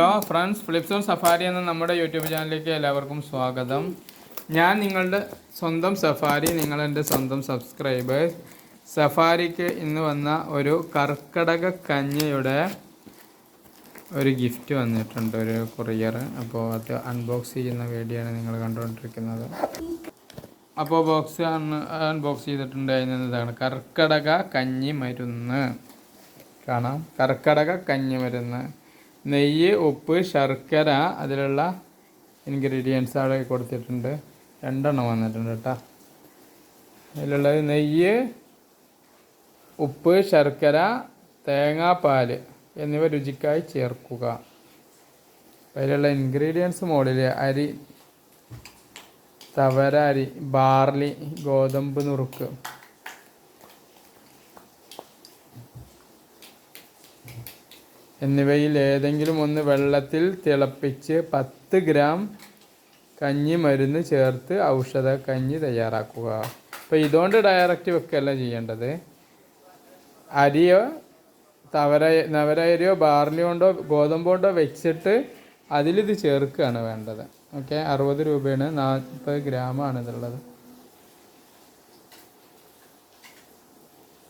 Hello friends ഫ്ലിപ്സോൺ safari എന്ന നമ്മുടെ YouTube ചാനലിലേക്ക് എല്ലാവർക്കും സ്വാഗതം. ഞാൻ നിങ്ങളുടെ സ്വന്തം സഫാരി നിങ്ങളെന്റെ സ്വന്തം സബ്സ്ക്രൈബേഴ്സ്. സഫാരിക്ക് ഇന്ന് വന്ന ഒരു കർക്കടക കഞ്ഞിയുടെ ഒരു ഗിഫ്റ്റ് വന്നിട്ടുണ്ട് ഒരു കൊറിയർ. അപ്പോൾ അത് അൺബോക്സ് ചെയ്യുന്ന വീഡിയോ ആണ് നിങ്ങൾ കണ്ടുകൊണ്ടിരിക്കുന്നത്. അപ്പോൾ ബോക്സ് അൺബോക്സ് ചെയ്തിട്ടുണ്ട്. അതിനതാണ് കർക്കടക കഞ്ഞി മരുന്ന്. കാണാം. കർക്കടക കഞ്ഞി മരുന്ന്. നെയ്യ് ഉപ്പ് ശർക്കര അതിലുള്ള ഇൻഗ്രീഡിയൻസ് അവിടെ കൊടുത്തിട്ടുണ്ട്. രണ്ടെണ്ണം വന്നിട്ടുണ്ട് കേട്ടോ. അതിലുള്ളത് നെയ്യ് ഉപ്പ് ശർക്കര തേങ്ങാപ്പാൽ എന്നിവ രുചിക്കായി ചേർക്കുക. അതിലുള്ള ഇൻഗ്രീഡിയൻസ് മുകളിൽ അരി തവര അരി ബാർലി ഗോതമ്പ് നുറുക്ക് എന്നിവയിൽ ഏതെങ്കിലും ഒന്ന് വെള്ളത്തിൽ തിളപ്പിച്ച് പത്ത് ഗ്രാം കഞ്ഞി മരുന്ന് ചേർത്ത് ഔഷധ കഞ്ഞി തയ്യാറാക്കുക. അപ്പോൾ ഇതുകൊണ്ട് ഡയറക്റ്റ് വെക്കല്ല ചെയ്യേണ്ടത്? അരിയോ തവര നവരയരിയോ ബാർലി കൊണ്ടോ ഗോതമ്പ് കൊണ്ടോ വെച്ചിട്ട് അതിലിത് ചേർക്കുകയാണ് വേണ്ടത്. ഓക്കെ അറുപത് രൂപയാണ് നാൽപ്പത് ഗ്രാമാണ് ഇതുള്ളത്